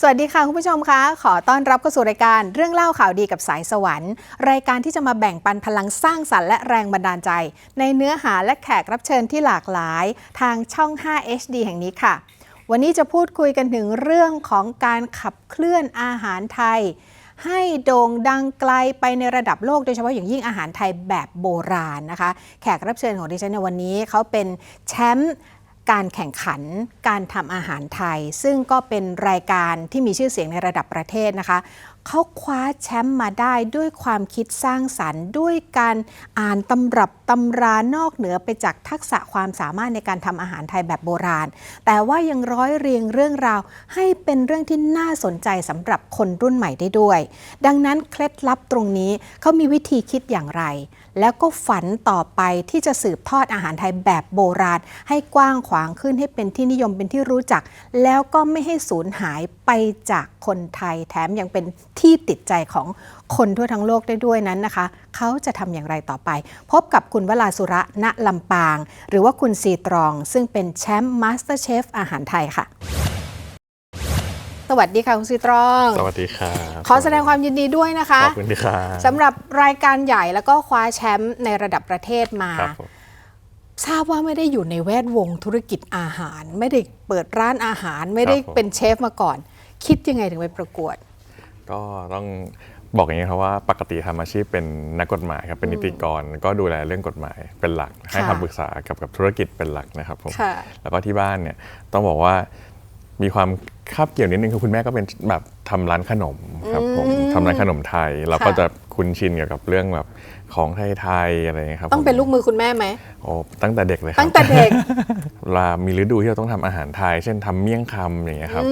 สวัสดีค่ะ คุณผู้ชมคะ ขอต้อนรับเข้าสู่รายการเรื่องเล่าข่าวดีกับสายสวรรค์ รายการที่จะมาแบ่งปันพลังสร้างสรรค์และแรงบันดาลใจ ในเนื้อหาและแขกรับเชิญที่หลากหลาย ทางช่อง 5 HD แห่งนี้ค่ะ วันนี้จะพูดคุยกันถึงเรื่องของการขับเคลื่อนอาหารไทย ให้โด่งดังไกลไปในระดับโลกโดยเฉพาะอย่างยิ่งอาหารไทยแบบโบราณนะคะ แขกรับเชิญของดิฉันในวันนี้เขาเป็นแชมป์ การแข่งขันการทำอาหารไทย ซึ่งก็เป็นรายการที่มีชื่อเสียงในระดับประเทศนะคะเขาคว้าแชมป์มาได้ด้วยความคิดสร้างสรรค์ ด้วยการอ่านตำรับตำรานอกเหนือไปจากทักษะความสามารถในการทำอาหารไทยแบบโบราณ แต่ว่ายังร้อยเรียงเรื่องราว ให้เป็นเรื่องที่น่าสนใจสำหรับคนรุ่นใหม่ได้ด้วย ดังนั้นเคล็ดลับตรงนี้เขามีวิธีคิดอย่างไร แล้วก็ฝันต่อไปที่จะสืบทอดอาหารไทยแบบโบราณ ให้กว้างขวางขึ้นให้เป็นที่นิยมเป็นที่รู้จัก แล้วก็ไม่ให้สูญหายไปจากคนไทยแถมยังเป็นที่ติดใจของคนทั่วทั้งโลกได้ด้วยนั้นนะคะ เขาจะทำอย่างไรต่อไป พบกับคุณวลาสุระณลำปาง หรือว่าคุณซีตรอง ซึ่งเป็นแชมป์มาสเตอร์เชฟอาหารไทยค่ะ สวัสดีค่ะคุณซีตรอง สวัสดีครับขอแสดงความยินดีด้วยนะคะขอบคุณครับสำหรับรายการใหญ่แล้วก็คว้าแชมป์ในระดับประเทศมาครับผมทราบว่าไม่ได้อยู่ในแวดวงธุรกิจอาหาร ไม่ได้เปิดร้านอาหารไม่ได้เป็นเชฟมาก่อน คิดยังไงถึงไปประกวด ก็ต้องบอกอย่างนี้ครับว่าปกติทำอาชีพเป็นนักกฎหมายครับเป็นนิติกรก็ดูแลเรื่องกฎหมายเป็นหลัก ให้คำปรึกษากับกับธุรกิจเป็นหลักนะครับผมค่ะแล้วก็ที่บ้านเนี่ยต้องบอกว่า มีความคาบเกี่ยวนิดนึงคือคุณแม่ก็เป็นแบบทำร้านขนมครับผมทำร้านขนมไทย เราก็ค่ะจะคุ้นชินเกี่ยวกับเรื่องแบบของไทยๆอะไรอย่างเงี้ยครับต้องเป็นผมลูกมือคุณแม่ไหมโอ้ตั้งแต่เด็กเลยครับตั้งแต่เด็กเวลามีฤดูที่เราต้องทำอาหารไทย เช่นทำเมี่ยงคำอย่างเงี้ยครับ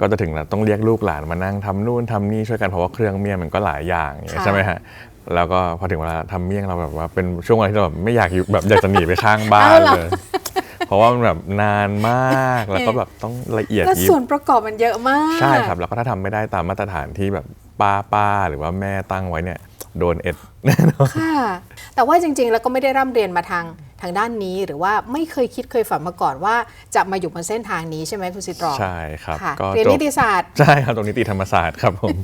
ก็จะถึงแล้วต้องเรียกลูกหลานมานั่งทำนู่นทำนี่ช่วยกันเพราะว่าเครื่องเมี่ยงมันก็หลายอย่างอย่างเงี้ยค่ะใช่ไหมฮะแล้วก็พอถึงเวลาทำเมี่ยงเราแบบว่าเป็นช่วงเวลาที่เราแบบไม่อยากอยู่แบบอยากจะหนีไปข้างบ้านเลย เพราะว่ามันแบบนานมากแล้วก็แบบต้องละเอียดแล้วยิบส่วนประกอบมันเยอะมาก ใช่ครับ แล้วก็ถ้าทำไม่ได้ตามมาตรฐานที่แบบป้าป้าหรือว่าแม่ตั้งไว้เนี่ยโดนเอ็ดแน่นอน ค่ะ แต่ว่าจริงๆ แล้วก็ไม่ได้ร่ำเรียนมาทางทางด้านนี้ หรือว่าไม่เคยคิดเคยฝันมาก่อนว่าจะมาอยู่บนเส้นทางนี้ใช่ไหมคุณสิตรองใช่ครับค่ะก็เรียนจบนิติศาสตร์ ใช่ครับตรงนิติธรรมศาสตร์ครับผม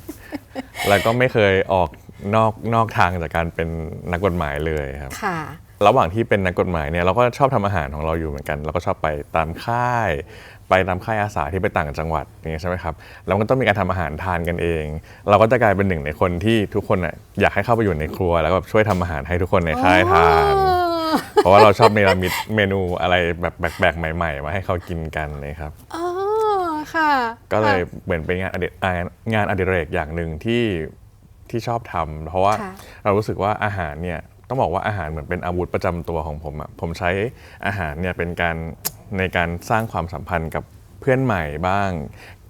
แล้วก็ไม่เคยออกนอกนอกทางจากการเป็นนักกฎหมายเลยครับ ค่ะ ระหว่างที่เป็นนักกฎหมายเนี่ยเราก็ชอบทำอาหารของเราอยู่เหมือนกัน เราก็ชอบไปตามค่าย ไปตามค่ายอาสาที่ไปต่างจังหวัดอย่างเงี้ยใช่ไหมครับแล้วมันก็ต้องมีการทำอาหารทานกันเอง เราก็จะกลายเป็นหนึ่งในคนที่ทุกคนน่ะอยากให้เข้าไปอยู่ในครัว แล้วก็ช่วยทำอาหารให้ทุกคนในค่ายทานเพราะว่าเราชอบเนรมิตเมนูอะไรแบบแปลกๆใหม่ ๆ มาให้เขากินกันนะครับอ๋อค่ะก็เลยค่ะเหมือนเป็นงานอดิอ่างานอดิเรกอย่างหนึ่งที่ที่ชอบทำเพราะว่าค่ะเรารู้สึกว่าอาหารเนี่ย ต้องบอกว่าอาหารเหมือนเป็นอาวุธประจำตัวของผมอะผมใช้อาหารเนี่ยเป็นการในการสร้างความสัมพันธ์กับเพื่อนใหม่บ้าง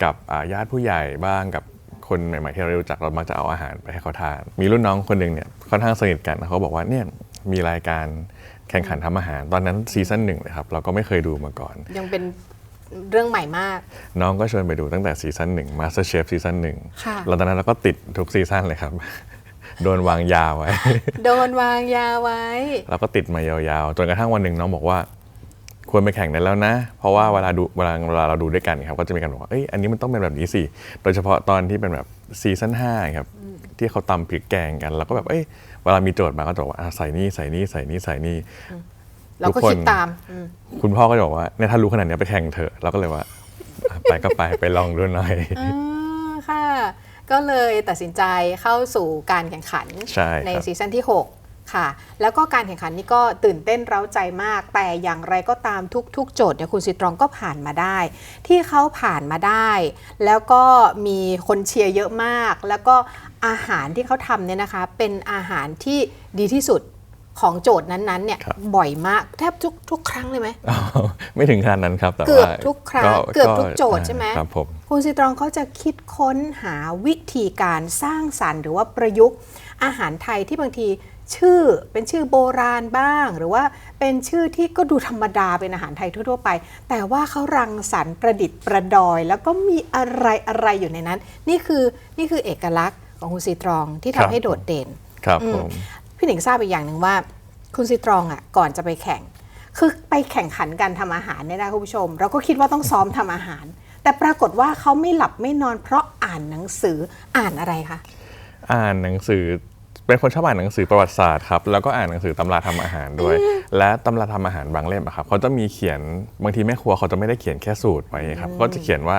กับอ่าญาติผู้ใหญ่บ้างกับคนใหม่ๆที่เรารู้จักเรามักจะเอาอาหารไปให้เขาทาน มีรุ่นน้องคนหนึ่งเนี่ยค่อนข้างสนิทกันเขาบอกว่าเนี่ยมีรายการแข่งขันทำอาหาร ตอนนั้นซีซั่นหนึ่งเลยครับเราก็ไม่เคยดูมาก่อน ยังเป็นเรื่องใหม่มาก น้องก็ชวนไปดูตั้งแต่ซีซั่นหนึ่งมาสเตอร์เชฟซีซั่นหนึ่งค่ะแล้วตอนนั้นเราก็ติดทุกซีซั่นเลยครับ โดนวางยาไว้ โดนวางยาไว้เราก็ติดมายาวๆ จนกระทั่งวันหนึ่งน้องบอกว่า ควรไปแข่งได้แล้วนะ เพราะว่าเวลาดูเวลาเวลาเราดูด้วยกันครับ ก็จะมีการบอกว่าเอ้ยอันนี้มันต้องเป็นแบบนี้สิ โดยเฉพาะตอนที่เป็นแบบซีซั่นห้าครับ ที่เขาตำพริกแกงกันเราก็แบบเอ้ยเวลามีโจทย์มาก็จะบอกว่าอะใส่นี่ใส่นี่ใส่นี่ใส่นี่เราก็ทุกคนคิดตามอืมคุณพ่อก็จะบอกว่าเนี่ยถ้ารู้ขนาดเนี้ยไปแข่งเถอะเราก็เลยว่าอะไปก็ไปไปลองดูหน่อย อ่าค่ะ ก็เลยตัดสินใจเข้าสู่การแข่งขันใช่ครับ ซีซั่นที่ 6 ค่ะ แล้วก็การแข่งขันนี้ก็ตื่นเต้นเร้าใจมาก แต่อย่างไรก็ตามทุกๆ โจทย์เนี่ยคุณสิตรองก็ผ่านมาได้ ที่เขาผ่านมาได้ แล้วก็มีคนเชียร์เยอะมาก แล้วก็อาหารที่เขาทำเนี่ยนะคะ เป็นอาหารที่ดีที่สุด ของโจทย์นั้นๆเนี่ยครับบ่อยมากแทบทุกทุกครั้งเลยไหมอ้าวไม่ถึงขนาดนั้นครับแต่เกือบว่าทุกครั้งเกือบทุกโจทย์ใช่ไหมครับผมคุณสิตรองเขาจะคิดค้นหาวิธีการสร้างสรรค์ หรือว่าประยุกต์อาหารไทยที่บางทีชื่อเป็นชื่อโบราณบ้าง หรือว่าเป็นชื่อที่ก็ดูธรรมดาเป็นอาหารไทยทั่วๆไป แต่ว่าเขารังสรรค์ประดิษฐ์ประดอย แล้วก็มีอะไรอะไรอยู่ในนั้น นี่คือนี่คือเอกลักษณ์ของคุณซีตรองที่ครัทำบให้โดดเด่นครับอืมผม พี่หนิงทราบอีกอย่างหนึ่งว่า คุณซีตรองอะก่อนจะไปแข่ง คือไปแข่งขันการทำอาหารเนี่ยนะคุณผู้ชม เราก็คิดว่าต้องซ้อมทำอาหาร แต่ปรากฏว่าเขาไม่หลับไม่นอน เพราะอ่านหนังสืออ่านอะไรคะอ่านหนังสือเป็นคนชอบอ่านหนังสือประวัติศาสตร์ครับแล้วก็อ่านหนังสือตำราทำอาหารด้วย และตำราทำอาหารบางเล่มอะครับเขาจะมีเขียนบางทีแม่ครัวเขาจะไม่ได้เขียนแค่สูตรไว้ครับก็จะเขียนว่า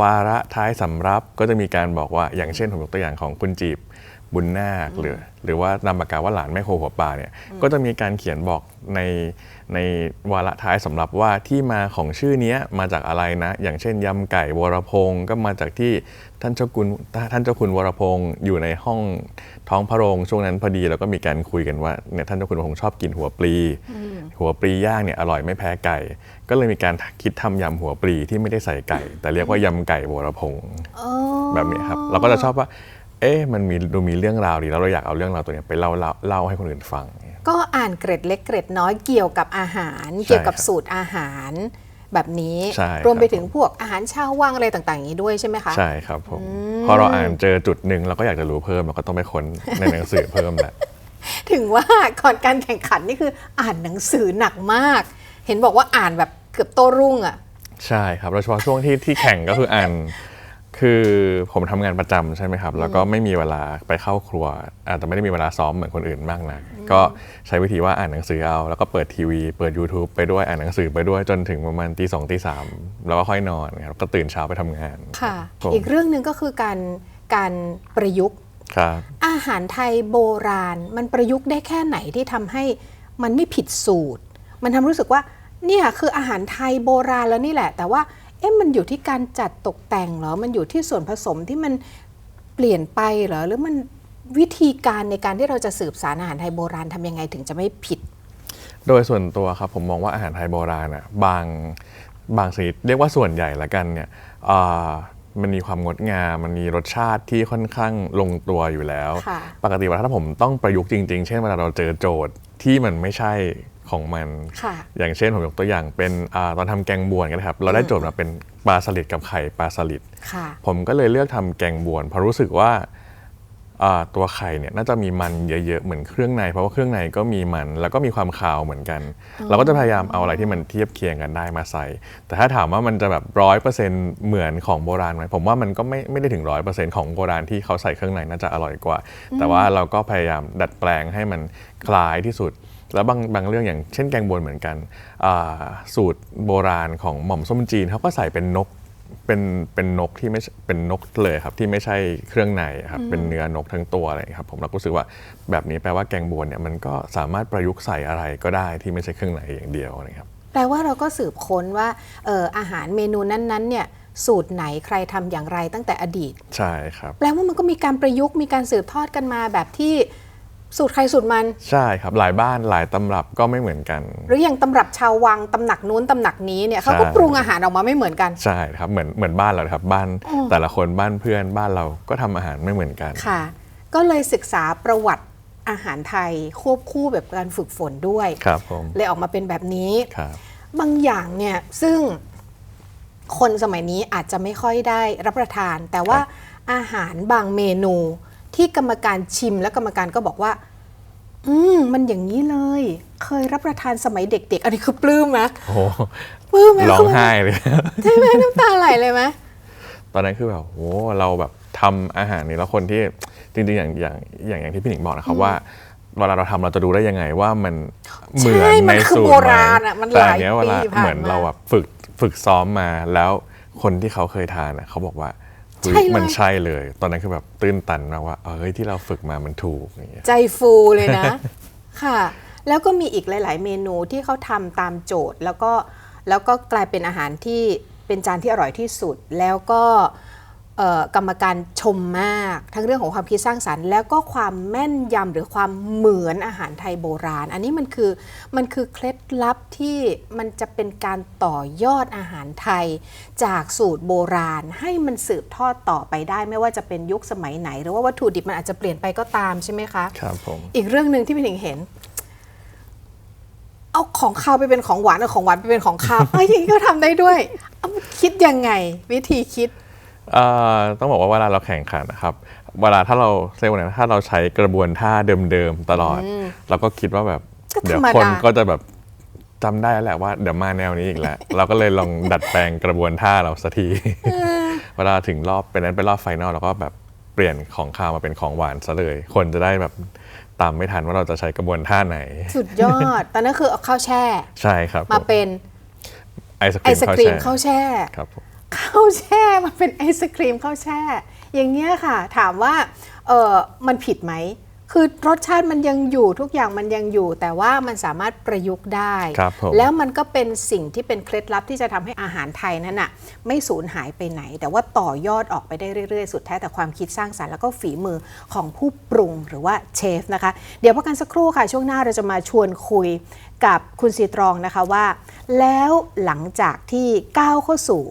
วาระท้ายสำรับก็จะมีการบอกว่าอย่างเช่นผมยกตัวอย่างของคุณจีบ บุญนาคหรือ หรือว่านามปากกาว่าหลานแม่โครัวหัวป่าเนี่ยก็จะมีการเขียนบอกในในวาระท้ายสำหรับว่าที่มาของชื่อเนี้ยมาจากอะไรนะ อย่างเช่นยำไก่วรพงศ์ก็มาจากที่ท่านเจ้าคุณท่านเจ้าคุณวรพงศ์อยู่ในห้องท้องพระโรงช่วงนั้นพอดีแล้วก็มีการคุยกันว่าเนี่ยท่านเจ้าคุณวรพงศ์ชอบกินหัวปลี หัวปลีย่างเนี่ยอร่อยไม่แพ้ไก่ ก็เลยมีการคิดทำยำหัวปลีที่ไม่ได้ใส่ไก่ แต่เรียกว่ายำไก่วรพงศ์แบบนี้ครับ เราก็จะชอบว่า เอ๊ะมันมีดูมีเรื่องราวดีแล้วเราอยากเอาเรื่องราวตัวเนี้ยไปเล่าเล่าเล่าให้คนอื่นฟัง ก็อ่านเกร็ดเล็กเกร็ดน้อยเกี่ยวกับอาหารใช่เกี่ยวกับครับสูตรอาหารแบบนี้ใช่รวมไปครับถึงพวกอาหารชาวว่างอะไรต่างๆอย่างนี้ด้วยใช่ไหมคะใช่ครับผมพอเราอ่านเจอจุดหนึ่งเราก็อยากจะรู้เพิ่มเราก็ต้องไปค้นในหนังสือเพิ่มแหละถึงว่าก่อนการแข่งขันนี่คืออ่านหนังสือหนักมาก เห็นบอกว่าอ่านแบบเกือบโต้รุ่งอะใช่ครับโดยเฉพาะช่วงที่ที่แข่งก็คืออ่าน คือผมทำงานประจำใช่ไหมครับ แล้วก็ไม่มีเวลาไปเข้าครัว อาจจะไม่ได้มีเวลาซ้อมเหมือนคนอื่นมากนะก็ใช้วิธีว่าอ่านหนังสือเอา แล้วก็เปิดทีวี เปิด YouTube ไปด้วยอ่านหนังสือไปด้วยจนถึงประมาณตีสองตีสามแล้วก็ค่อยนอนครับก็ตื่นเช้าไปทำงานค่ะผมอีกเรื่องหนึ่งก็คือการการประยุกต์ครับอาหารไทยโบราณ มันประยุกต์ได้แค่ไหนที่ทำให้มันไม่ผิดสูตร มันทำให้รู้สึกว่าเนี่ยคืออาหารไทยโบราณแล้วนี่แหละ แต่ว่าเอ๊ะมันอยู่ที่การจัดตกแต่งเหรอ มันอยู่ที่ส่วนผสมที่มันเปลี่ยนไปเหรอ หรือมันวิธีการในการที่เราจะสืบสารอาหารไทยโบราณทำยังไงถึงจะไม่ผิด โดยส่วนตัวครับผมมองว่าอาหารไทยโบราณอะบางบางชนิดเรียกว่าส่วนใหญ่ละกันเนี่ยอ่ามันมีความงดงาม มันมีรสชาติที่ค่อนข้างลงตัวอยู่แล้วค่ะปกติว่าถ้าผมต้องประยุกต์จริง ๆ เช่นเวลาเราเจอโจทย์ที่มันไม่ใช่ ของมันค่ะอย่างเช่นผมยกตัวอย่างเป็นอาตอนทำแกงบวนกันนะครับ เราได้โจทย์มาเป็นปลาสลิดกับไข่ปลาสลิดค่ะผมก็เลยเลือกทำแกงบวนเพราะรู้สึกว่าอ่า ตัวไข่เนี่ยน่าจะมีมันเยอะๆเหมือนเครื่องใน เพราะว่าเครื่องในก็มีมัน แล้วก็มีความคาวเหมือนกัน เราก็จะพยายามเอาอะไรที่มันเทียบเคียงกันได้มาใส่ แต่ถ้าถามว่ามันจะแบบร้อยเปอร์เซ็นต์เหมือนของโบราณไหมผมว่ามันก็ไม่ไม่ได้ถึงร้อยเปอร์เซ็นต์ของโบราณที่เขาใส่เครื่องในน่าจะอร่อยกว่า แต่ว่าเราก็พยายามดัดแปลงให้มันคล้ายที่สุดแล้วบางบางเรื่องอย่างเช่นแกงบวนเหมือนกันอ่าสูตรโบราณของหม่อมส้มจีนเขาก็ใส่เป็นนก เป็นเป็นนกที่ไม่ใช่เป็นนกเลยครับที่ไม่ใช่เครื่องในครับเป็นเนื้อนกทั้งตัวอะไรอย่างเงี้ยครับผมเราก็รู้สึกว่าแบบนี้แปลว่าแกงบวนเนี่ยมันก็สามารถประยุกต์ใส่อะไรก็ได้ที่ไม่ใช่เครื่องในอย่างเดียวนะครับ แปลว่าเราก็สืบค้นว่าเอออาหารเมนูนั้นๆเนี่ยสูตรไหนใครทำอย่างไรตั้งแต่อดีต ใช่ครับแปลว่ามันก็มีการประยุกต์มีการสืบทอดกันมาแบบที่ สูตรใครสูตรมัน ใช่ครับหลายบ้านหลายตำรับก็ไม่เหมือนกัน หรืออย่างตำรับชาววังตำหนักนู้นตำหนักนี้เนี่ยเขาก็ใช่ปรุงอาหารออกมาไม่เหมือนกัน ใช่ครับเหมือนเหมือนบ้านเราเลยครับบ้านอืมแต่ละคนบ้านเพื่อนบ้านเราก็ทำอาหารไม่เหมือนกันค่ะ ก็เลยศึกษาประวัติอาหารไทยควบคู่แบบการฝึกฝนด้วยครับผมเลยออกมาเป็นแบบนี้ครับบางอย่างเนี่ยซึ่งคนสมัยนี้อาจจะไม่ค่อยได้รับประทาน แต่ว่าอาหารบางเมนู ที่กรรมการชิมและกรรมการก็บอกว่า อืมมันอย่างนี้เลย เคยรับประทานสมัยเด็ก ๆ อันนี้คือปลื้มไหมโอ้โหปลื้มไหมร้องไห้เลย ใช่ไหมน้ำตาไหลเลยไหมตอนนั้นคือแบบโหเราแบบทำอาหารนี่แล้วคนที่จริงๆอย่างอย่างอย่างอย่างที่พี่หนิงบอกนะครับว่าเวลาเราทำเราจะดูได้ยังไงว่ามันเหมือนใช่ในมันคือสูตรโบไหมราณอะมันแต่หลายอันเนี้ยเวลาปีผ่านเหมือนมาเราแบบฝึกฝึกซ้อมมาแล้วคนที่เขาเคยทานอะเขาบอกว่าเฮ้ย ใช่เลยมันใช่เลย ตอนนั้นคือแบบตื้นตันมากว่าเอ้ยที่เราฝึกมามันถูกอย่างเงี้ยใจฟูเลยนะ ค่ะ แล้วก็มีอีกหลาย ๆ เมนูที่เขาทำตามโจทย์ แล้วก็แล้วก็กลายเป็นอาหารที่เป็นจานที่อร่อยที่สุด แล้วก็เอ่อ กรรมการชมมาก ทั้งเรื่องของความคิดสร้างสรรค์ แล้วก็ความแม่นยำหรือความเหมือนอาหารไทยโบราณ อันนี้มันคือมันคือเคล็ดลับที่มันจะเป็นการต่อยอดอาหารไทย จากสูตรโบราณ ให้มันสืบทอดต่อไปได้ ไม่ว่าจะเป็นยุคสมัยไหน หรือว่าวัตถุดิบมันอาจจะเปลี่ยนไปก็ตามใช่ไหมคะครับผมอีกเรื่องหนึ่งที่พี่หนิงเห็นเอาของคาวไปเป็นของหวานเอาของหวานไปเป็นของคาวเอ้ยอย่างนี้ก็ทำได้ด้วยเอาคิดยังไง วิธีคิดเอ่อ ต้องบอกว่าเวลาเราแข่งขันนะครับเวลาถ้าเราเรียกว่าไงนะถ้าเราใช้กระบวนท่าเดิมๆตลอด เราก็คิดว่าแบบก็เดี๋ยวธรรมดาคนก็จะแบบจำได้แล้วแหละว่าเดี๋ยวมาแนวนี้อีกแล้ว เราก็เลยลองดัดแปลงกระบวนท่าเราสักทีเวลาถึงรอบเป็นนั้นเป็นรอบไฟนอลเราก็แบบเปลี่ยนของข้าวมาเป็นของหวานซะเลย คนจะได้แบบตามไม่ทันว่าเราจะใช้กระบวนท่าไหน สุดยอดตอนนั้นคือเอาข้าวแช่ ใช่ครับ มาผเป็นไอศไอศกรีมข้าวแช่ครับผม ข้าวแช่มาเป็นไอศครีมข้าวแช่ อย่างเงี้ยค่ะ ถามว่าเออมันผิดไหมคือรสชาติมันยังอยู่ทุกอย่างมันยังอยู่ แต่ว่ามันสามารถประยุกต์ได้ครับผมแล้วมันก็เป็นสิ่งที่เป็นเคล็ดลับที่จะทำให้อาหารไทยนั้นน่ะไม่สูญหายไปไหน แต่ว่าต่อยอดออกไปได้เรื่อยๆ สุดแท้แต่ความคิดสร้างสรรค์แล้วก็ฝีมือของผู้ปรุงหรือว่าเชฟนะคะ เดี๋ยวพักกันสักครู่ค่ะ ช่วงหน้าเราจะมาชวนคุยกับคุณซีตรองนะคะว่า แล้วหลังจากที่ก้าวเข้าสู่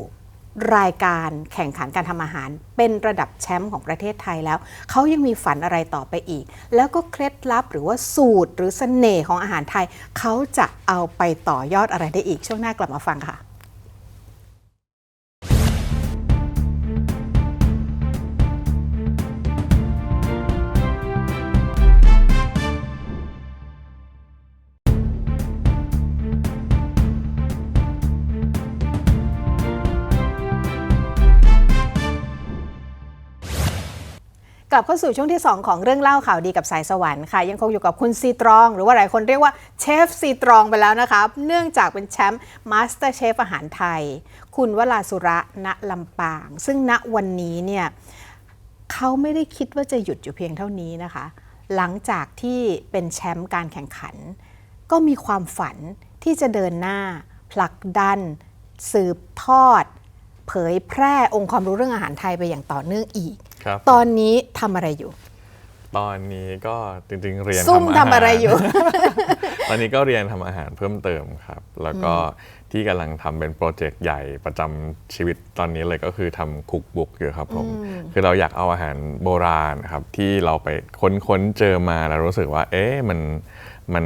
รายการแข่งขันการทำอาหาร เป็นระดับแชมป์ของประเทศไทยแล้ว เขายังมีฝันอะไรต่อไปอีก แล้วก็เคล็ดลับหรือว่าสูตรหรือเสน่ห์ของอาหารไทย เขาจะเอาไปต่อยอดอะไรได้อีกช่วงหน้ากลับมาฟังค่ะ กลับเข้าสู่ช่วงที่ 2 ของเรื่องเล่าข่าวดีกับสายสวรรค์ค่ะ ยังคงอยู่กับคุณซีตรอง หรือว่าหลายคนเรียกว่าเชฟซีตรองไปแล้วนะคะ เนื่องจากเป็นแชมป์มาสเตอร์เชฟอาหารไทย คุณวลาสุระณลำปาง ซึ่งณวันนี้เนี่ยเขาไม่ได้คิดว่าจะหยุดอยู่เพียงเท่านี้นะคะ หลังจากที่เป็นแชมป์การแข่งขัน ก็มีความฝันที่จะเดินหน้าผลักดัน สืบทอด เผยแพร่องค์ความรู้เรื่องอาหารไทยไปอย่างต่อเนื่องอีก ครับตอนนี้ทำอะไรอยู่ ตอนนี้ก็จริงๆเรียนซุ่มทำอาหารทำอะไรอยู่ ตอนนี้ก็เรียนทำอาหารเพิ่มเติมครับ แล้วก็ที่กำลังทำเป็นโปรเจกต์ใหญ่ประจำชีวิตตอนนี้เลยก็คือทำคุกบุ๊กอยู่ครับผม คือเราอยากเอาอาหารโบราณครับที่เราไปค้นๆเจอมาแล้วรู้สึกว่า เอ๊ะมัน มัน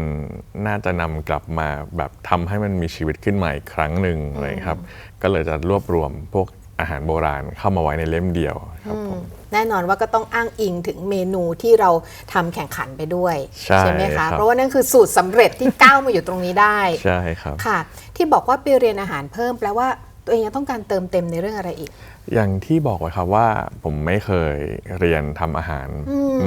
น่าจะนำกลับมาแบบทำให้มันมีชีวิตขึ้นใหม่อีกครั้งหนึ่งเลยครับ ก็เลยจะรวบรวมพวกอาหารโบราณเข้ามาไว้ในเล่มเดียวครับผมแน่นอนว่าก็ต้องอ้างอิงถึงเมนูที่เราทำแข่งขันไปด้วย ใช่ไหมครัคะบเพราะว่านั่นคือสูตรสำเร็จที่ก้าวมาอยู่ตรงนี้ได้ ใช่ครับค่ะ ที่บอกว่าไปเรียนอาหารเพิ่มแปลว่าตัวเองยังต้องการเติมเต็มในเรื่องอะไรอีก อย่างที่บอกไว้ครับว่าผมไม่เคยเรียนทำอาหาร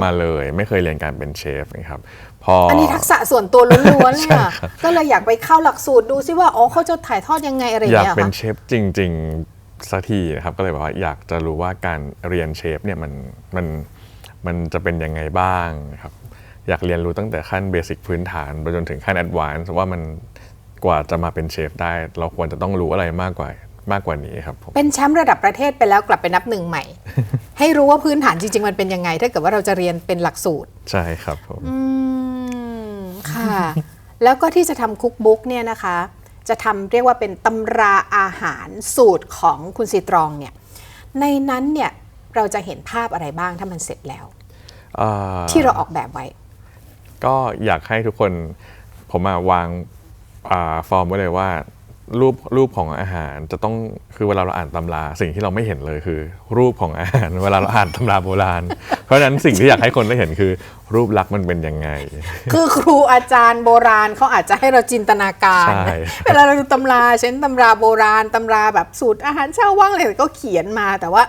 มาเลย ไม่เคยเรียนการเป็นเชฟนะครับ พออัอันนี้ทักษะส่วนตัวล้วนๆเลยอะก็เลยอยากไปเข้าหลักสูตรดูซิว่าอ๋อเขาจะถ่ายทอดยังไงอะไรอย่างอยากเงี้ยเป็นค่ะเชฟจริง ๆสักทีนะครับก็เลยบอกว่าอยากจะรู้ว่าการเรียนเชฟเนี่ยมันมันมันจะเป็นยังไงบ้างครับอยากเรียนรู้ตั้งแต่ขั้นเบสิกพื้นฐานไปจนถึงขั้นแอดวานซ์ว่ามันกว่าจะมาเป็นเชฟได้ เราควรจะต้องรู้อะไรมากกว่ามากกว่านี้ครับผม เป็นแชมป์ระดับประเทศไปแล้วกลับไปนับหนึ่งใหม่ ให้รู้ว่าพื้นฐานจริงๆมันเป็นยังไง ถ้าเกิดว่าเราจะเรียนเป็นหลักสูตร ใช่ครับผม อืม ค่ะ แล้วก็ที่จะทำคุกบุ๊กเนี่ยนะคะ จะทำเรียกว่าเป็นตำราอาหารสูตรของคุณซีตรองเนี่ยในนั้นเนี่ยเราจะเห็นภาพอะไรบ้างถ้ามันเสร็จแล้ว อ่าที่เราออกแบบไว้ ก็อยากให้ทุกคนผมมาวางอาฟอร์มไว้เลยว่า รูปรูปของอาหารจะต้องคือเวลาเราอ่านตำรา สิ่งที่เราไม่เห็นเลยคือ รูปของอาหาร เวลาเราอ่านตำราโบราณเพ ราะฉะนั้นสิ่งที่อยากให้คนได้เห็นคือ รูปลักษณ์มันเป็นยังไง คือครูอาจารย์โบราณเขาอาจจะให้เราจินตนาการใช่ เวลาเราดูตำราเช่นตำราโบราณตำราแบบสูตรอาหารชาวว่างอะไรก็เขียนมาแต่ว่า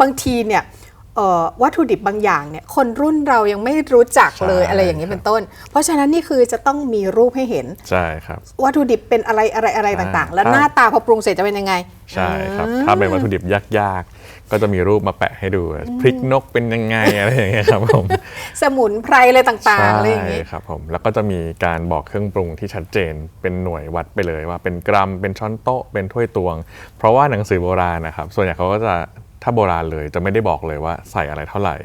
บางทีเนี่ยเอ่อวัตถุดิบบางอย่างเนี่ยคนรุ่นเรายังไม่รู้จักเลยใช่ อะไรอย่างนี้เป็นต้น เพราะฉะนั้นนี่คือจะต้องมีรูปให้เห็น ใช่ครับ วัตถุดิบเป็นอะไรอะไรอะไรต่างๆ แล้วครับหน้าตาพอปรุงเสร็จจะเป็นยังไง ใช่ครับ ถ้าเป็นวัตถุดิบยากๆ ก็จะมีรูปมาแปะให้ดูพริกนกเป็นยังไงอะไรอย่างเงี้ยครับผมสมุนไพรอะไรต่างๆอะไรอย่างใช่นี้ครับผมแล้วก็จะมีการบอกเครื่องปรุงที่ชัดเจนเป็นหน่วยวัดไปเลยว่าเป็นกรัมเป็นช้อนโต๊ะเป็นถ้วยตวง เพราะว่าหนังสือโบราณนะครับส่วนใหญ่เขาก็จะ ถ้าโบราณเลยจะไม่ได้บอกเลยว่าใส่อะไรเท่าไหร่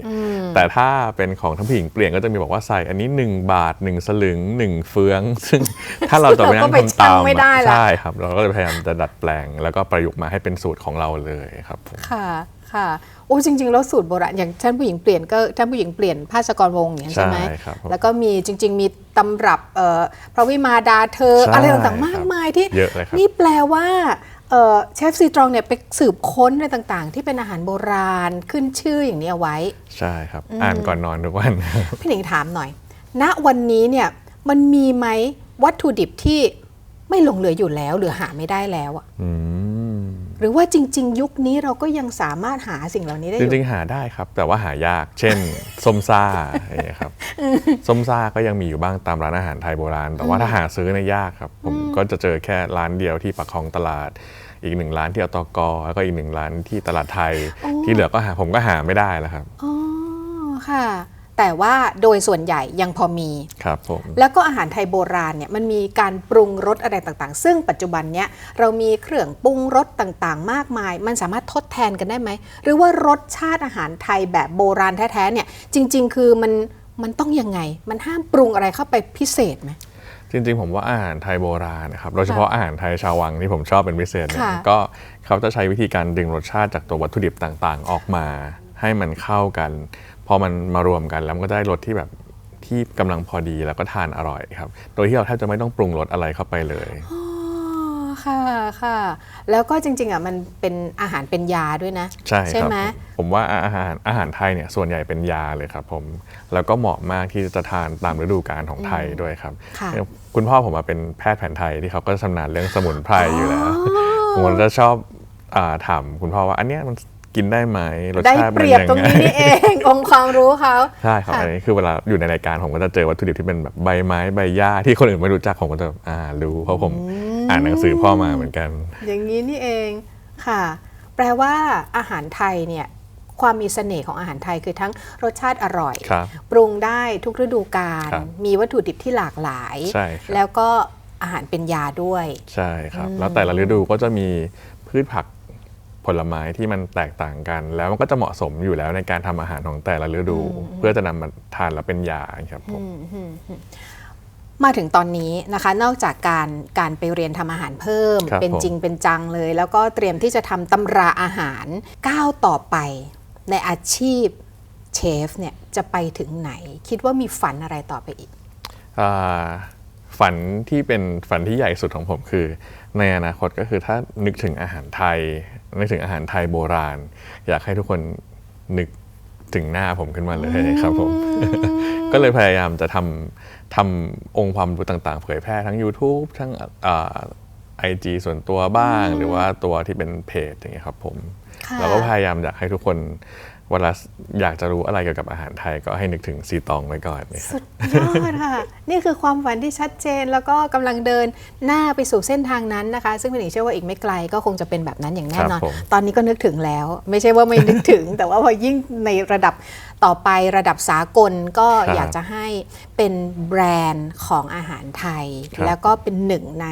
แต่ถ้าเป็นของทั้งผู้หญิงเปลี่ยนก็จะมีบอกว่าใส่อันนี้ 1 บาท 1 สลึง 1 เฟือง ซึ่งถ้าเราจะไปนั่งเราก็ไปทำตามชั่งไม่ได้อะละใช่ครับ เราก็เลยพยายามจะดัดแปลง แล้วก็ประยุกต์มาให้เป็นสูตรของเราเลยครับผมค่ะค่ะโอ้จริงๆแล้วสูตรโบราณอย่างท่านผู้หญิงเปลี่ยนก็ท่านผู้หญิงเปลี่ยนภาสกรวงศ์อย่างนี้ยใช่ไหมใช่ครับผมแล้วก็มีจริง ๆ มีตำรับเอ่อพระวิมาดาเธอใช่อะไรต่างๆมากครับมายที่เยอะเลยครับนี่แปลว่า เอ่อเชฟซีตรองเนี่ยไปสืบค้นอะไรต่างๆ ที่เป็นอาหารโบราณขึ้นชื่ออย่างนี้เอาไว้ ใช่ครับ อ่านก่อนนอนทุกวัน พี่หนิงถามหน่อย ณวันนี้เนี่ยมันมีไหมวัตถุดิบที่ไม่หลงเหลืออยู่แล้ว หรือหาไม่ได้แล้วอะอืมหรือว่าจริง ๆ ยุคนี้เราก็ยังสามารถหาสิ่งเหล่านี้ได้อจยู่ริง ๆ หาได้ครับ แต่ว่าหายาก เช่นส้มซ่าอย่างเงี้ยครับส้มซ่าก็ยังมีอยู่บ้างตามร้านอาหารไทยโบราณ แต่ว่าถ้าหาซื้อเนี่ยยากครับ ผมก็จะเจอแค่ร้านเดียวที่ปักคลองตลาด อีกหนึ่งร้านที่อตกแล้วก็อีกหนึ่งร้านที่ตลาดไทย ที่เหลือก็หาผมก็หาไม่ได้แล้วครับอ๋อค่ะ แต่ว่าโดยส่วนใหญ่ยังพอมีครับผมแล้วก็อาหารไทยโบราณเนี่ยมันมีการปรุงรสอะไรต่างๆ ซึ่งปัจจุบันเนี้ยเรามีเครื่องปรุงรสต่างๆ มากมาย มันสามารถทดแทนกันได้ไหมหรือว่ารสชาติอาหารไทยแบบโบราณแท้ๆเนี่ยจริง ๆ คือมันมันต้องยังไง มันห้ามปรุงอะไรเข้าไปพิเศษไหม จริงๆ ผมว่าอาหารไทยโบราณนะครับ โดยเฉพาะอาหารไทยชาววังที่ผมชอบเป็นพิเศษเนี่ยค่ะก็เขาจะใช้วิธีการดึงรสชาติจากตัววัตถุดิบต่างๆ ออกมา ให้มันเข้ากัน พอมันมารวมกันแล้วมันก็ได้รสที่แบบที่กำลังพอดีแล้วก็ทานอร่อยครับ โดยที่เราแทบจะไม่ต้องปรุงรสอะไรเข้าไปเลยอ๋อ ค่ะค่ะ แล้วก็จริงๆอะมันเป็นอาหารเป็นยาด้วยนะ ใช่ครับไหมผมผมว่าอาหารอาหารไทยเนี่ยส่วนใหญ่เป็นยาเลยครับผมแล้วก็เหมาะมากที่จะทานตามฤดูกาลของไทยด้วยครับค่ะคุณพ่อผมมาเป็นแพทย์แผนไทยที่เขาก็ชำนาญเรื่องสมุนไพรอยู่แล้วผมจะชอบอาถามคุณพ่อว่าอันเนี้ยมันกินได้ไหมรสได้ชาติเปมันรียบยังตรงไงนี้นี่เอง องค์ความรู้เขาใช่ครับค่ะอันนี้คือเวลาอยู่ในรายการผมก็จะเจอวัตถุดิบที่เป็นแบบใบไม้ใบหญ้าที่คนอื่นไม่รู้จักผมก็จะอ่ารู้เพราะผม อ่านหนังสือพ่อมาเหมือนกัน อย่างนี้นี่เองค่ะ แปลว่าอาหารไทยเนี่ยความมีเสน่ห์ของอาหารไทยคือทั้งรสชาติอร่อย ครับ ปรุงได้ทุกฤดูกาลครับมีวัตถุดิบที่หลากหลาย ใช่ครับ แล้วก็อาหารเป็นยาด้วย ใช่ครับแล้วแต่ละฤดูก็จะมีพืชผักผลไม้ที่มันแตกต่างกัน แล้วมันก็จะเหมาะสมอยู่แล้วในการทำอาหารของแต่ละฤดู เพื่อจะนำมาทานแล้วเป็นยาครับผมมาถึงตอนนี้นะคะ นอกจากการการไปเรียนทำอาหารเพิ่มครับเป็นผมจริงเป็นจังเลย แล้วก็เตรียมที่จะทำตำราอาหารก้าวต่อไปในอาชีพเชฟเนี่ยจะไปถึงไหน คิดว่ามีฝันอะไรต่อไปอีกอ่าฝันที่เป็นฝันที่ใหญ่สุดของผมคือ ในอนาคตก็คือถ้านึกถึงอาหารไทย นึกถึงอาหารไทยโบราณ อยากให้ทุกคนนึกถึงหน้าผมขึ้นมาเลยครับผม ก็เลยพยายามจะทำทำองค์ความรู้ต่างๆ เผยแพร่ทั้ง YouTube ทั้งไอจีส่วนตัวบ้าง หรือว่าตัวที่เป็นเพจอย่างเงี้ยครับผมค่ะเราก็พยายามอยากให้ทุกคน เวลาอยากจะรู้อะไรเกี่ยวกับอาหารไทยก็ให้นึกถึงซีตองไว้ก่อนนะครับสุดยอดค่ะ นี่คือความฝันที่ชัดเจนแล้วก็กำลังเดินหน้าไปสู่เส้นทางนั้นนะคะ ซึ่งพี่หนิงเชื่อว่าอีกไม่ไกลก็คงจะเป็นแบบนั้นอย่างแน่นอนครับผมตอนนี้ก็นึกถึงแล้ว ไม่ใช่ว่าไม่นึกถึง แต่ว่าพอยิ่งในระดับต่อไประดับสากลก็ครับอยากจะให้เป็นแบรนด์ของอาหารไทยครับแล้วก็เป็นหนึ่งใน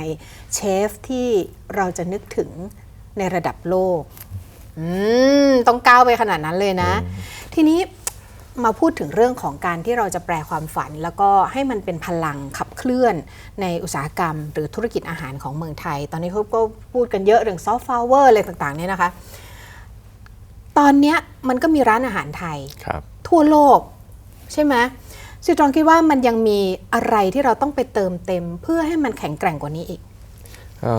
เชฟที่เราจะนึกถึงในระดับโลก อืมต้องก้าวไปขนาดนั้นเลยนะ ทีนี้มาพูดถึงเรื่องของการที่เราจะแปลความฝัน แล้วก็ให้มันเป็นพลังขับเคลื่อนในอุตสาหกรรม หรือธุรกิจอาหารของเมืองไทย ตอนนี้เขาก็พูดกันเยอะเรื่องซอฟต์พาวเวอร์อะไรต่างๆเนี่ยนะคะ ตอนเนี้ยมันก็มีร้านอาหารไทยครับทั่วโลก ใช่ไหมซิตรองคิดว่ามันยังมีอะไรที่เราต้องไปเติมเต็ม เพื่อให้มันแข็งแกร่งกว่านี้อีกเอ่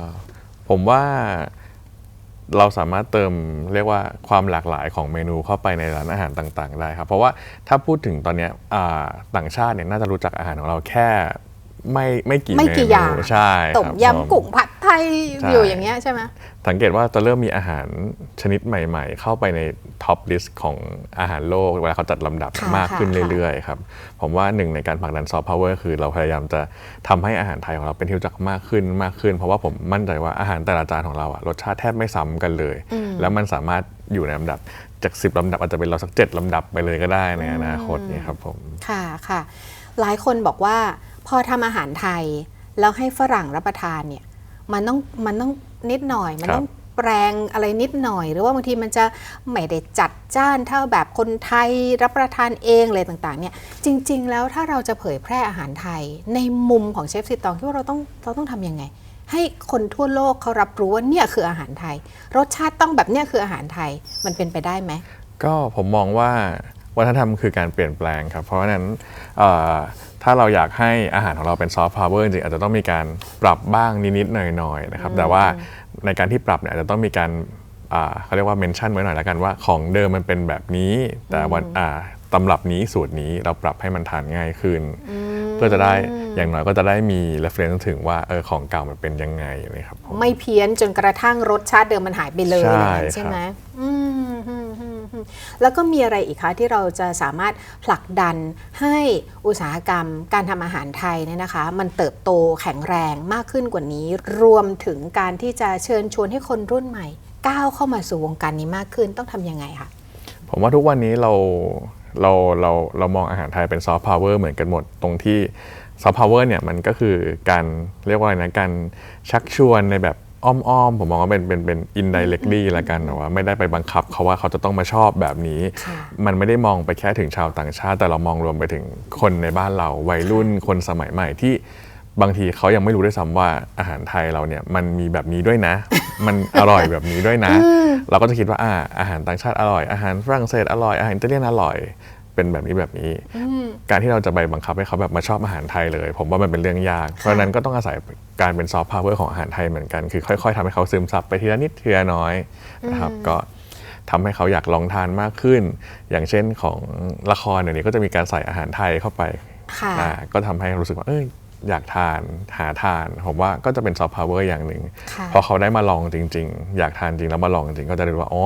อผมว่า เราสามารถเติมเรียกว่าความหลากหลายของเมนูเข้าไปในร้านอาหารต่าง ๆ ได้ครับ เพราะว่าถ้าพูดถึงตอนเนี้ยอ่าต่างชาติเนี่ยน่าจะรู้จักอาหารของเราแค่ ไม่ไม่กี่ไม่เมกี่นูอย่างใช่ต้มครับผมยำกุ้งผัดไทยใช่อยู่อย่างเงี้ยใช่ไหมสังเกตว่าจะเริ่มมีอาหารชนิดใหม่ ๆ เข้าไปในท็อปลิสต์ของอาหารโลกเวลาเขาจัดลำดับค่ะมากขึ้นค่ะเรื่อยๆครับผมว่าหนึ่งในการผลักดันซอฟต์พาวเวอร์คือเราพยายามจะทำให้อาหารไทยของเราเป็นที่รู้จักมากขึ้นมากขึ้น เพราะว่าผมมั่นใจว่าอาหารแต่ละจานของเราอะรสชาติแทบไม่ซ้ำกันเลย แล้วมันสามารถอยู่ในลำดับจาก10ลำดับอาจจะเป็นเราสักเจ็ดลำดับไปเลยก็ได้ในอนาคตเนี่ยครับผมค่ะค่ะหลายคนบอกว่า พอทำอาหารไทย แล้วให้ฝรั่งรับประทานเนี่ยมันต้องมันต้องนิดหน่อย มันครับต้องแปลงอะไรนิดหน่อย หรือว่าบางทีมันจะไม่ได้จัดจ้านเท่าแบบคนไทยรับประทานเองเลยต่างๆเนี่ยจริง ๆ แล้วถ้าเราจะเผยแพร่อาหารไทย ในมุมของเชฟสิตองคิดว่าเราต้องเราต้องทำยังไง ให้คนทั่วโลกเขารับรู้ว่าเนี่ยคืออาหารไทย รสชาติต้องแบบเนี้ยคืออาหารไทยมันเป็นไปได้ไหมก็ผมมองว่าวัฒนธรรมคือการเปลี่ยนแปลงครับ เพราะฉะนั้นเอ่อ ถ้าเราอยากให้อาหารของเราเป็นซอฟต์พาวเวอร์จริงๆอาจจะต้องมีการปรับบ้างนิดๆหน่อยๆนะครับแต่ว่าในการที่ปรับเนี่ยอาจจะต้องมีการอ่าเขาเรียกว่าเมนชั่นไว้หน่อยแล้วกันว่าของเดิมมันเป็นแบบนี้ แต่วันอ่าตำรับนี้สูตรนี้เราปรับให้มันทานง่ายขึ้นเพื่อจะได้อย่างน้อยก็จะได้มี reference ถึงว่าเออของเก่ามันเป็นยังไงนะครับผมไม่เพี้ยนจนกระทั่งรสชาติเดิมมันหายไปเลยใช่อย่างนั้นใช่ไหมอืมอืมอืมอืม แล้วก็มีอะไรอีกคะที่เราจะสามารถผลักดันให้อุตสาหกรรม การทำอาหารไทยเนี่ยนะคะ มันเติบโตแข็งแรงมากขึ้นกว่านี้ รวมถึงการที่จะเชิญชวนให้คนรุ่นใหม่ ก้าวเข้ามาสู่วงการนี้มากขึ้นต้องทำยังไงคะผมว่าทุกวันนี้เราเราเราเรามองอาหารไทยเป็นซอฟต์พาวเวอร์เหมือนกันหมดตรงที่ซอฟต์พาวเวอร์เนี่ยมันก็คือการเรียกว่าอะไรนะการชักชวนในแบบ อ้อมๆ ผมมองว่าเป็นเป็นเป็น indirectly ละกันนะว่าไม่ได้ไปบังคับเขาว่าเขาจะต้องมาชอบแบบนี้ค่ะมันไม่ได้มองไปแค่ถึงชาวต่างชาติ แต่เรามองรวมไปถึงคนในบ้านเราวัยรุ่นคนสมัยใหม่ที่บางทีเขายังไม่รู้ด้วยซ้ำว่าอาหารไทยเราเนี่ยมันมีแบบนี้ด้วยนะ มันอร่อยแบบนี้ด้วยนะ เราก็จะคิดว่าอ่าอาหารต่างชาติอร่อยอาหารฝรั่งเศสอร่อยอาหารอิตาเลียนอร่อยเป็นแบบนี้แบบนี้ การที่เราจะไปบังคับให้เขาแบบมาชอบอาหารไทยเลย ผมว่ามันเป็นเรื่องยาก เพราะฉะนั้นก็ต้องอาศัย การเป็นซอฟต์พาวเวอร์ของอาหารไทยเหมือนกัน คือค่อย ๆทำให้เขาซึมซับไปทีละนิดทีละน้อยนะครับก็ทำให้เขาอยากลองทานมากขึ้น อย่างเช่นของละครเดี๋ยวนี้ก็จะมีการใส่อาหารไทยเข้าไปค่ะอ่าก็ทำให้รู้สึกว่าเอยอยากทานหาทาน ผมว่าก็จะเป็นซอฟต์พาวเวอร์อย่างหนึ่งค่ะพอเขาได้มาลองจริง ๆ อยากทานจริงแล้วมาลองจริงก็จะรู้ว่าอ๋อ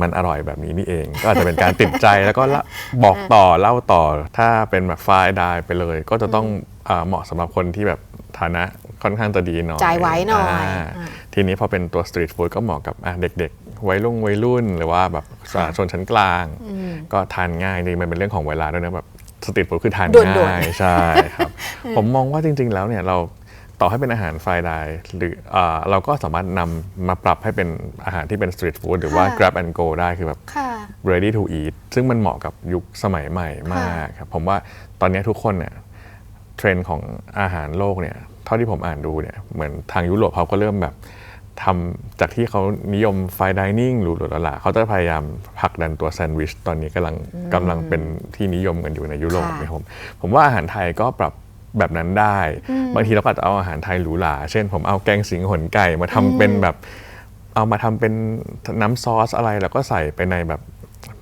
มันอร่อยแบบนี้นี่เอง ก็อาจจะเป็นการติดใจแล้วก็ละบอกต่อเล่าต่อ ถ้าเป็นแบบไฟล์ได้ไปเลย ก็จะต้องอ่า เหมาะสำหรับคนที่แบบฐานะค่อนข้างจะดีหน่อยจ่ายไว้หน่อยาอ่าทีนี้พอเป็นตัวสตรีทฟู้ดก็เหมาะกับอะเด็กๆวัยรุ่นวัยรุ่น หรือว่าแบบอ่าชนชั้นกลาง ก็ทานง่ายนี่มันเป็นเรื่องของเวลาด้วยนะแบบสตรีทฟู้ดคือทานด่วนๆง่ายใช่ครับผมมองว่าจริง ๆ แล้วเนี่ยเราต่อให้เป็นอาหารไฟไดหรืออาเราก็สามารถนำมาปรับให้เป็นอาหารที่เป็นสตรีทฟู้ดหรือว่าค่ะ grab and go ได้คือแบบค่ะ ready to eat ซึ่งมันเหมาะกับยุคสมัยใหม่มากครับผมว่าตอนนี้ทุกคนเนี่ย เทรนด์ของอาหารโลกเนี่ยเท่าที่ผมอ่านดูเนี่ยเหมือนทางยุโรปเขาก็เริ่มแบบทำจากที่เขานิยมไฟดิเนิ่งหรูหราๆเขาจะพยายามผลักดันตัวแซนด์วิชตอนนี้กำลังกำลังเป็นที่นิยมกันอยู่ในยุโรปค่ะนะครับผมผมว่าอาหารไทยก็ปรับแบบนั้นได้ บางทีเราก็อาจจะเอาอาหารไทยหรูหราเช่น ผมเอาแกงสิงหนไก่มาทำเป็นแบบเอามาทำเป็นน้ำซอสอะไรแล้วก็ใส่ไปในแบบ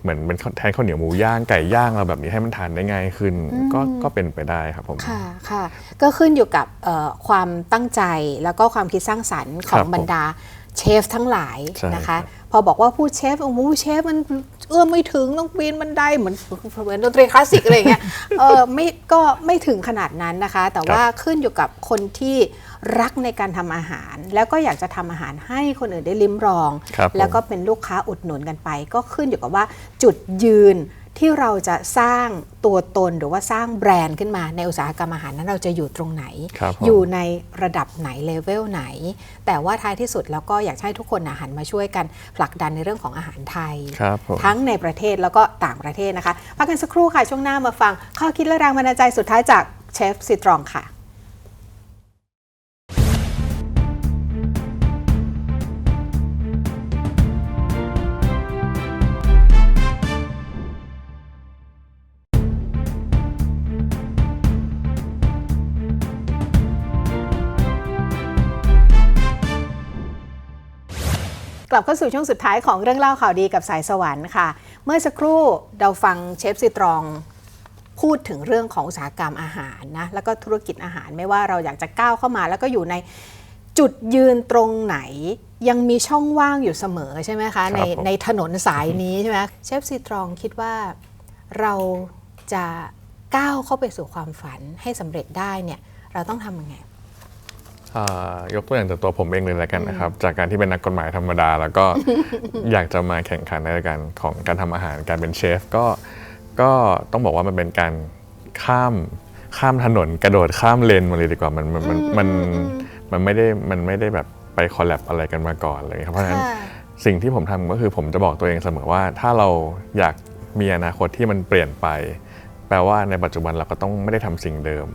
เหมือนเป็นแทนข้าวเหนียวหมูย่างไก่ย่างเราแบบนี้ให้มันทานได้ง่ายขึ้น ก็ก็เป็นไปได้ครับผมค่ะค่ะก็ขึ้นอยู่กับเอ่อความตั้งใจแล้วก็ความคิดสร้างสรรค์ขอครังบผมบรรดาเชฟทั้งหลายใช่นะคะครับ พอบอกว่าผู้เชฟโอ้โหเชฟมันเอื้อมไม่ถึงต้องปีนบันไดเหมือนเหมือนดนตรีคลาสสิกอะไรอย่างเงี้ยเออไม่ก็ไม่ถึงขนาดนั้นนะคะ แต่ว่าขึ้นอยู่กับคนที่รักในการทำอาหาร แล้วก็อยากจะทำอาหารให้คนอื่นได้ลิ้มลองครับผมแล้วก็เป็นลูกค้าอุดหนุนกันไป ก็ขึ้นอยู่กับว่าจุดยืน ที่เราจะสร้างตัวตนหรือว่าสร้างแบรนด์ขึ้นมาในอุตสาหกรรมอาหารนั้นเราจะอยู่ตรงไหนครับผมอยู่ในระดับไหนเลเวลไหน แต่ว่าท้ายที่สุดแล้วก็อยากให้ทุกคนนะหันมาช่วยกันผลักดันในเรื่องของอาหารไทยครับผมทั้งในประเทศแล้วก็ต่างประเทศนะคะพักกันสักครู่ค่ะช่วงหน้ามาฟังข้อคิดและแรงบันดาลใจสุดท้ายจากเชฟซิตรองค่ะ กลับเข้าสู่ช่วงสุดท้ายของเรื่องเล่าข่าวดีกับสายสวรรค์ค่ะ เมื่อสักครู่เราฟังเชฟซิตรองพูดถึงเรื่องของอุตสาหกรรมอาหารนะแล้วก็ธุรกิจอาหารไม่ว่าเราอยากจะก้าวเข้ามา แล้วก็อยู่ในจุดยืนตรงไหน ยังมีช่องว่างอยู่เสมอใช่ไหมคะในผมในถนนสายนี้ใช่ไหมเชฟซิตรองคิดว่าเราจะก้าวเข้าไปสู่ความฝันให้สำเร็จได้เนี่ยเราต้องทำยังไงอ่า ยกตัวอย่างจากตัวผมเองเลยแล้วกันนะครับ จากการที่เป็นนักกฎหมายธรรมดา แล้วก็อยากจะมาแข่งขันในรายการของการทำอาหารการเป็นเชฟก็ก็ต้องบอกว่ามันเป็นการข้ามข้ามถนนกระโดดข้ามเลนมาเลยดีกว่ามันมันมันมันมันไม่ได้มันไม่ได้แบบไปคอลแลบอะไรกันมาก่อนเลยครับเพราะฉะนั้นค่ะสิ่งที่ผมทำก็คือผมจะบอกตัวเองเสมอว่า ถ้าเราอยากมีอนาคตที่มันเปลี่ยนไป แปลว่าในปัจจุบันเราก็ต้องไม่ได้ทำสิ่งเดิม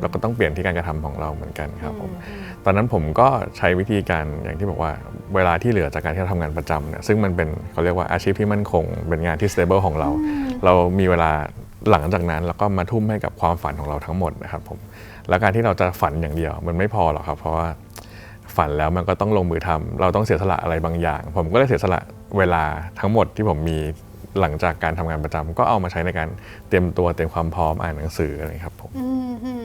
เราก็ต้องเปลี่ยนที่การกระทำของเราเหมือนกันครับผมตอนนั้นผมก็ใช้วิธีการอย่างที่บอกว่าเวลาที่เหลือจากการที่เราทำงานประจำเนี่ยซึ่งมันเป็นเขาเรียกว่าอาชีพที่มั่นคง เป็นงานที่ stable ของเรา เรามีเวลาหลังจากนั้นเราก็มาทุ่มให้กับความฝันของเราทั้งหมดนะครับผมแล้วการที่เราจะฝันอย่างเดียว มันไม่พอหรอกครับ เพราะว่าฝันแล้วมันก็ต้องลงมือทำเราต้องเสียสละอะไรบางอย่าง ผมก็เลยเสียสละเวลาทั้งหมดที่ผมมีหลังจากการทำงานประจำก็เอามาใช้ในการเตรียมตัวเตรียมความพร้อมอ่านหนังสืออะไรครับผมอืมอืม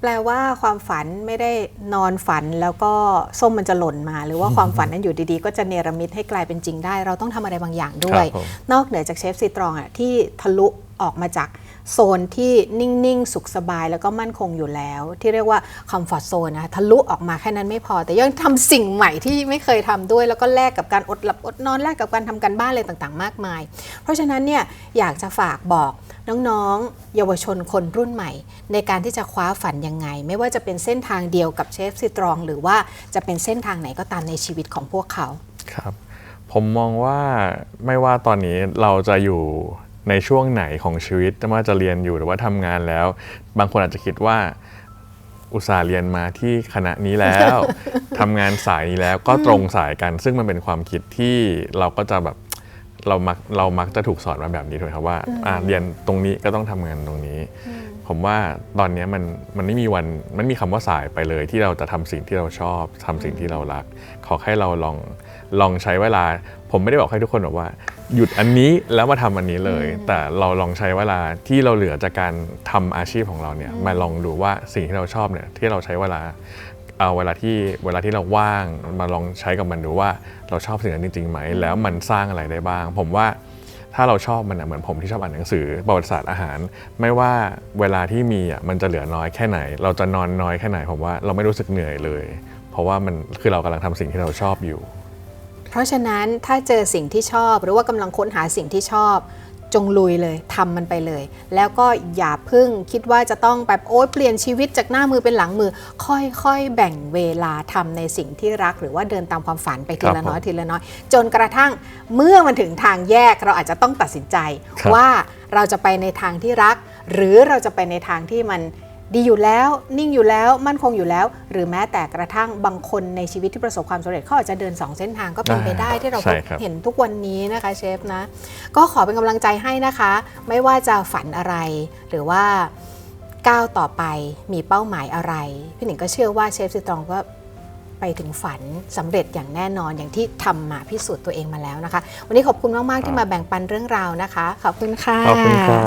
แปลว่าความฝันไม่ได้นอนฝันแล้วก็ส้มมันจะหล่นมา หรือว่าความฝันนั้นอยู่ดีๆ ก็จะเนรมิตให้กลายเป็นจริงได้ เราต้องทำอะไรบางอย่างด้วยครับผมนอกเหนือจากเชฟซีตรองอะที่ทะลุออกมาจาก โซนที่นิ่ง ๆ สุขสบายแล้วก็มั่นคงอยู่แล้ว ที่เรียกว่าคอมฟอร์ z โซนนะทะลุออกมาแค่นั้นไม่พอ แต่ยังทำสิ่งใหม่ที่ไม่เคยทำด้วย แล้วก็แลกกับการอดหลับอดนอนแลกกับการทำการบ้านอะไรต่างๆ มากมาย เพราะฉะนั้นเนี่ยอยากจะฝากบอกน้องๆ เยาวชนคนรุ่นใหม่ ในการที่จะคว้าฝันยังไง ไม่ว่าจะเป็นเส้นทางเดียวกับเชฟซีตรอง หรือว่าจะเป็นเส้นทางไหนก็ตามในชีวิตของพวกเขาครับ ผมมองว่าไม่ว่าตอนนี้เราจะอยู่ ในช่วงไหนของชีวิตไม่ว่าจะเรียนอยู่หรือว่าทำงานแล้ว บางคนอาจจะคิดว่าอุตส่าห์เรียนมาที่คณะนี้แล้ว ทำงานสายนี้แล้วก็ตรงสายกัน ซึ่งมันเป็นความคิดที่เราก็จะแบบเรามักเรามักจะถูกสอนมาแบบนี้ถูกไหมครับว่าอะเรียนตรงนี้ก็ต้องทำงานตรงนี้ ผมว่าตอนนี้มันมันไม่มีวันมันมีคำว่าสายไปเลย ที่เราจะทำสิ่งที่เราชอบทำสิ่งที่เรารัก ขอให้เราลองลองใช้เวลา ผมไม่ได้บอกให้ทุกคนบอกว่า หยุดอันนี้แล้วมาทำอันนี้เลย แต่เราลองใช้เวลาที่เราเหลือจากการทำอาชีพของเราเนี่ยมาลองดูว่าสิ่งที่เราชอบเนี่ยที่เราใช้เวลาเอาเวลาที่เวลาที่เราว่างมาลองใช้กับมันดูว่าเราชอบสิ่งนั้นจริงๆไหม แล้วมันสร้างอะไรได้บ้าง ผมว่าถ้าเราชอบมันอะเหมือนผมที่ชอบอ่านหนังสือประวัติศาสตร์อาหาร ไม่ว่าเวลาที่มีอะมันจะเหลือน้อยแค่ไหน เราจะนอนน้อยแค่ไหนผมว่าเราไม่รู้สึกเหนื่อยเลย เพราะว่ามันคือเรากำลังทำสิ่งที่เราชอบอยู่ เพราะฉะนั้นถ้าเจอสิ่งที่ชอบ หรือว่ากำลังค้นหาสิ่งที่ชอบ จงลุยเลยทำมันไปเลย แล้วก็อย่าพึ่งคิดว่าจะต้องแบบโอ๊ยเปลี่ยนชีวิตจากหน้ามือเป็นหลังมือ ค่อยๆ แบ่งเวลาทำในสิ่งที่รัก หรือว่าเดินตามความฝันไปทีครัละบน้อยผมทีละน้อย จนกระทั่งเมื่อมันถึงทางแยกเราอาจจะต้องตัดสินใจครับว่าเราจะไปในทางที่รัก หรือเราจะไปในทางที่มัน ดีอยู่แล้วนิ่งอยู่แล้วมั่นคงอยู่แล้ว หรือแม้แต่กระทั่งบางคนในชีวิตที่ประสบความสำเร็จเขาอาจจะเดินสองเส้นทางก็เป็นไปได้ที่เราใช่ครับเห็นทุกวันนี้นะคะเชฟนะก็ขอเป็นกำลังใจให้นะคะ ไม่ว่าจะฝันอะไร หรือว่าก้าวต่อไปมีเป้าหมายอะไร พี่หนิงก็เชื่อว่าเชฟซิตรองก็ไปถึงฝันสำเร็จอย่างแน่นอนอย่างที่ทำมาพิสูจน์ตัวเองมาแล้วนะคะ วันนี้ขอบคุณมาก ๆ ที่มาแบ่งปันเรื่องราวนะคะ ขอบคุณค่ะขอบคุณครับ